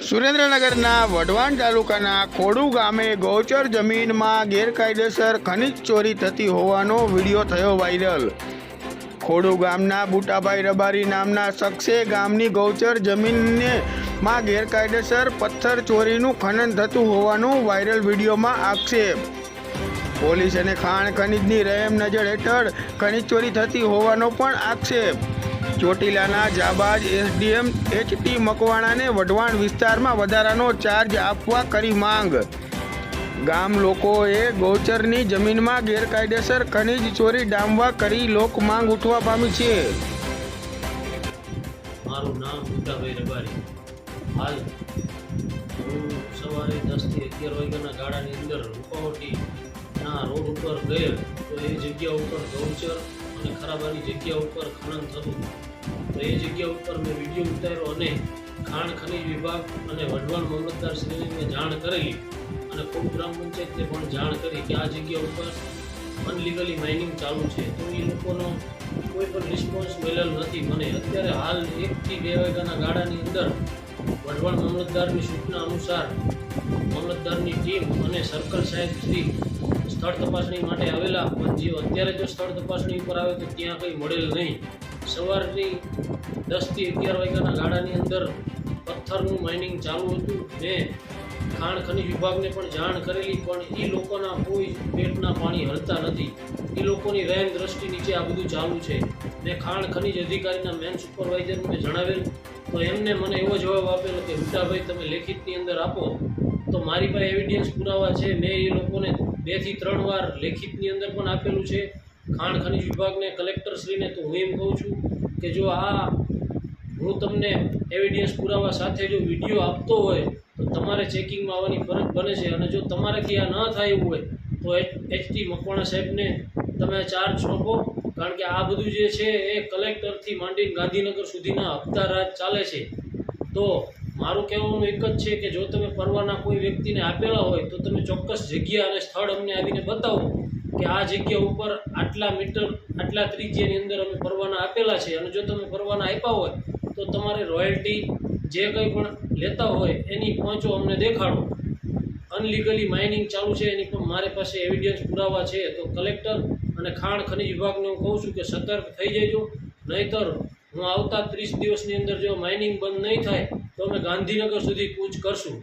સુરેન્દ્રનગરના વઢવાણ તાલુકાના ખોડુ ગામે ગૌચર જમીનમાં ગેરકાયદેસર ખનિજ ચોરી થતી હોવાનો વીડિયો થયો વાયરલ. ખોડુ ગામના બુટાભાઈ રબારી નામના શખ્સે ગામની ગૌચર જમીનને માં ગેરકાયદેસર પથ્થર ચોરીનું ખનન થતું હોવાનું વાયરલ વિડીયોમાં આક્ષેપ. પોલીસ અને ખાણ ખનિજની રહેમ નજર હેઠળ ખનિજ ચોરી થતી હોવાનો પણ આક્ષેપ. ચોટીલાના જાબાજ એસડીએમ એચટી મકવાણાને વઢવાણ વિસ્તારમાં વધારાનો ચાર્જ આપવા કરી માંગ. ગામ લોકોએ ગૌચરની જમીનમાં ગેરકાયદેસર ખનીજ ચોરી ડામવા કરી લોક માંગ ઉઠવા પામી છે. મારું નામ બુટાભાઈ રબારી. હાલ હું સવારે દસથી અગિયાર વાગ્યાના ગાળાની અંદર રૂપાવટીના રોડ ઉપર ગયેલ, તો એ જગ્યા ઉપર ગૌચર અને ખરાબાની જગ્યા ઉપર ખનન થતું. તો એ જગ્યા ઉપર મેં વીડિયો ઉતાર્યો અને ખાણ, ખનીજ વિભાગ અને વઢવાણ મામલતદાર જાણ કરેલી અને ખૂબ ગ્રામ પંચાયતને પણ જાણ કરી કે આ જગ્યા ઉપર અનલીગલી માઇનિંગ ચાલુ છે. તો એ લોકોનો કોઈ પણ રિસ્પોન્સ મળેલ નથી. મને અત્યારે હાલ એકથી બે વાગ્યાના ગાળાની અંદર વઢવાણ મામલતદારની સૂચના અનુસાર મામલતદારની ટીમ અને સર્કલ સાહેબ સ્થળ તપાસણી માટે આવેલા. પણ જે અત્યારે જો સ્થળ તપાસણી ઉપર આવે તો ત્યાં કંઈ મળેલ નહીં. સવારની દસથી અગિયાર વાગ્યાના ગાળાની અંદર પથ્થરનું માઇનિંગ ચાલુ હતું. મેં ખાણ ખનિજ વિભાગને પણ જાણ કરેલી, પણ એ લોકોના કોઈ પેટના પાણી હલતા નથી. એ લોકોની રહેમ દ્રષ્ટિ નીચે આ બધું ચાલુ છે. મેં ખાણ ખનિજ અધિકારીના મેન સુપરવાઇઝરને જણાવેલ, તો એમને મને એવો જવાબ આપેલો કે બુટાભાઈ તમે લેખિતની અંદર આપો. તો મારી પાસે એવિડન્સ પુરાવા છે. મેં એ લોકોને બેથી ત્રણ વાર લેખિતની અંદર પણ આપેલું છે. ખાણ ખનિજ વિભાગને કલેક્ટરશ્રીને તો હું એમ કહું છું કે જો આ હું તમને એવિડન્સ પુરાવા સાથે જો વીડિયો આપતો હોય, તો તમારે ચેકિંગમાં આવવાની ફરજ બને છે. અને જો તમારાથી આ ન થાય એવું હોય, તો એચટી મકવાણા સાહેબને તમે ચાર્જ સોંપો. કારણ કે આ બધું જે છે એ કલેક્ટરથી માંડીને ગાંધીનગર સુધીના હપ્તા રાજ ચાલે છે. તો મારું કહેવાનું એક જ છે કે જો તમે પરવાના કોઈ વ્યક્તિને આપેલા હોય, તો તમે ચોક્કસ જગ્યા અને સ્થળ અમને આવીને બતાવો. કે આ જગ્યા ઉપર આટલા મીટર, આટલા ત્રિજ્યાની અંદર અમે પરવાના આપેલા છે અને જો તમે પરવાના આપ્યા હોય, તો તમારે રોયલ્ટી જે કંઈ પણ લેતા હોય, એની પહોંચો અમને દેખાડો. અનલીગલી માઇનિંગ ચાલુ છે, એની પણ મારી પાસે એવિડન્સ પુરાવા છે, તો કલેક્ટર અને ખાણ ખનિજ વિભાગને હું કહું છું કે સતર્ક થઈ જજો. નહીંતર હું આવતા ત્રીસ દિવસની અંદર જો માઇનિંગ બંધ નહીં થાય, તો અમે ગાંધીનગર સુધી કૂચ કરશું.